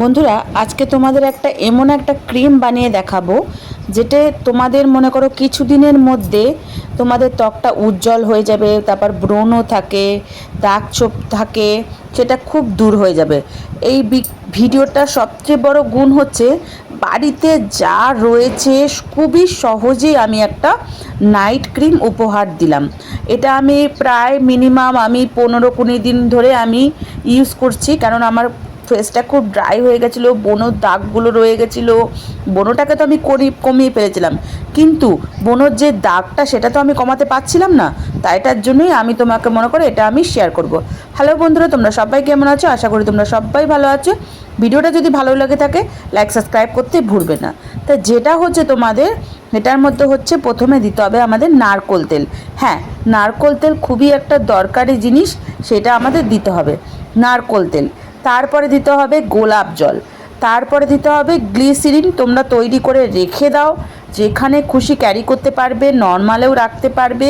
বন্ধুরা, আজকে তোমাদের একটা এমন একটা ক্রিম বানিয়ে দেখাবো, যেটা তোমাদের মনে করো কিছুদিনের মধ্যে তোমাদের ত্বকটা উজ্জ্বল হয়ে যাবে, তারপর ব্রণ থাকে, দাগ ছোপ থাকে, সেটা খুব দূর হয়ে যাবে। এই ভিডিওটা সবচেয়ে বড় গুণ হচ্ছে, বাড়িতে যা রয়েছে খুবই সহজেই আমি একটা নাইট ক্রিম উপহার দিলাম। এটা আমি প্রায় মিনিমাম আমি পনেরো কুড়ি দিন ধরে আমি ইউজ করছি, কারণ আমার ফেসটা খুব ড্রাই হয়ে গেছিল বনোর দাগগুলো রয়ে গেছিল। বনোটাকে তো আমি করি কমিয়ে ফেলেছিলাম। কিন্তু বনোর যে দাগটা, সেটা তো আমি কমাতে পারছিলাম না। তাই এটার জন্যই আমি তোমাকে মনে করে এটা আমি শেয়ার করব। হ্যালো বন্ধুরা, তোমরা সবাই কেমন আছো? আশা করি তোমরা সবাই ভালো আছো। ভিডিওটা যদি ভালো লাগে থাকে লাইক সাবস্ক্রাইব করতে ভুলবে না। তা যেটা হচ্ছে তোমাদের, এটার মধ্যে হচ্ছে প্রথমে দিতে হবে আমাদের নারকোল তেল। হ্যাঁ নারকোল তেল খুবই একটা দরকারি জিনিস, সেটা আমাদের দিতে হবে। নারকোল তেল। তারপরে দিতে হবে গোলাপ জল। তারপরে দিতে হবে গ্লিসিরিন, তোমরা তৈরি করে রেখে দাও। যেখানে খুশি ক্যারি করতে পারবে, নর্মালেও রাখতে পারবে।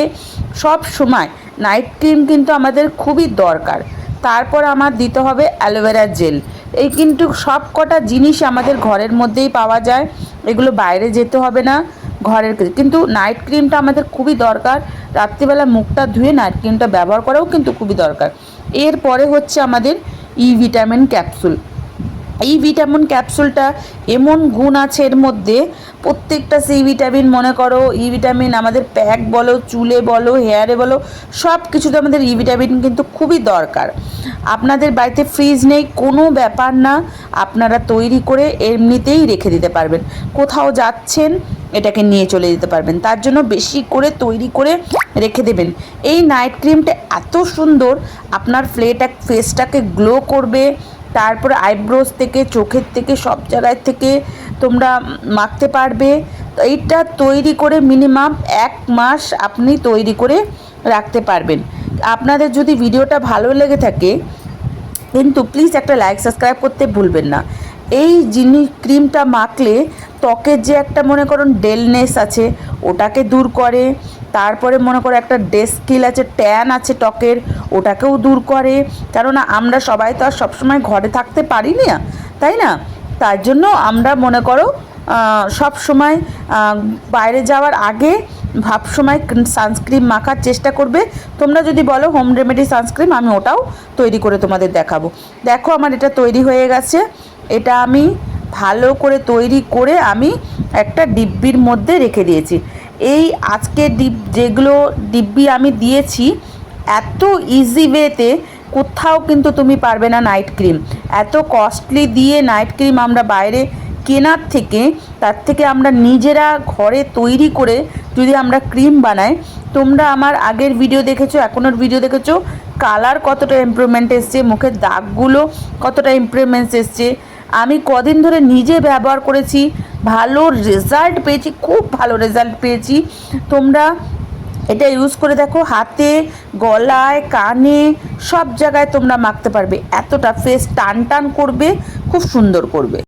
সব সময় নাইট ক্রিম কিন্তু আমাদের খুবই দরকার। তারপর আমার দিতে হবে অ্যালোভেরা জেল। এই কিন্তু সব কটা জিনিস আমাদের ঘরের মধ্যেই পাওয়া যায়। এগুলো বাইরে যেতে হবে না ঘরের কিন্তু নাইট ক্রিমটা আমাদের খুবই দরকার। রাত্রিবেলা মুখটা ধুয়ে নাইট ক্রিমটা ব্যবহার করাও কিন্তু খুবই দরকার। এরপরে হচ্ছে আমাদের ই ভিটামিন ক্যাপসুল এই ভিটামিন ক্যাপসুলটা এমন গুণ আছে এর মধ্যে, প্রত্যেকটা সি ভিটামিন মনে করো ই ভিটামিন আমাদের প্যাক বলো, চুলে বলো হেয়ারে বলো সব কিছুতে আমাদের ই ভিটামিন কিন্তু খুবই দরকার। আপনাদের বাড়িতে ফ্রিজ নেই, কোনো ব্যাপার না, আপনারা তৈরি করে এমনিতেই রেখে দিতে পারবেন। কোথাও যাচ্ছেন এটাকে নিয়ে চলে যেতে পারবেন। তার জন্য বেশি করে তৈরি করে রেখে দেবেন। এই নাইট ক্রিমটা এত সুন্দর, আপনার ফ্লেটা ফেসটাকে গ্লো করবে, তারপর আইব্রোজ থেকে, চোখের থেকে, সব জায়গায় থেকে তোমরা মাখতে পারবে। এইটা তৈরি করে মিনিমাম এক মাস আপনি তৈরি করে রাখতে পারবেন। আপনাদের যদি ভিডিওটা ভালো লেগে থাকে, কিন্তু প্লিজ একটা লাইক সাবস্ক্রাইব করতে ভুলবেন না। এই জিনিস ক্রিমটা মাখলে ত্বকের যে একটা, মনে করুন ডেলনেস আছে, ওটাকে দূর করে। তারপরে মনে করো একটা ডেস্কিল আছে, ট্যান আছে ত্বকের, ওটাকেও দূর করে। কেননা আমরা সবাই তো আর সবসময় ঘরে থাকতে পারি না, তাই না? তার জন্য আমরা মনে করো সব সময় বাইরে যাওয়ার আগে ভাব সময় সানস্ক্রিন মাখার চেষ্টা করবে। তোমরা যদি বলো হোম রেমেডি সানস্ক্রিন, আমি ওটাও তৈরি করে তোমাদের দেখাবো। দেখো আমার এটা তৈরি হয়ে গেছে। এটা আমি ভালো করে তৈরি করে আমি একটা ডিব্বির মধ্যে রেখে দিয়েছি। এই আজকে ডিব, যেগুলো ডিব্বি আমি দিয়েছি, এত ইজি ওয়েতে কোথাও কিন্তু তুমি পারবে না নাইট ক্রিম এত কস্টলি দিয়ে নাইট ক্রিম আমরা বাইরে কেনার থেকে, তার থেকে আমরা নিজেরা ঘরে তৈরি করে যদি আমরা ক্রিম বানাই, তোমরা আমার আগের ভিডিও দেখেছ এখনের ভিডিও দেখেছ কালার কতটা ইমপ্রুভমেন্ট এসছে, মুখের দাগগুলো কতটা ইমপ্রুভমেন্ট এসছে আমি কদিন ধরে নিজে ব্যবহার করেছি, ভালো রেজাল্ট পেয়েছি, খুব ভালো রেজাল্ট পেয়েছি। তোমরা এটা ইউজ করে দেখো, হাতে, গলায়, কানে, সব জায়গায় তোমরা মাখতে পারবে। এতটা ফেস টান টান করবে, খুব সুন্দর করবে।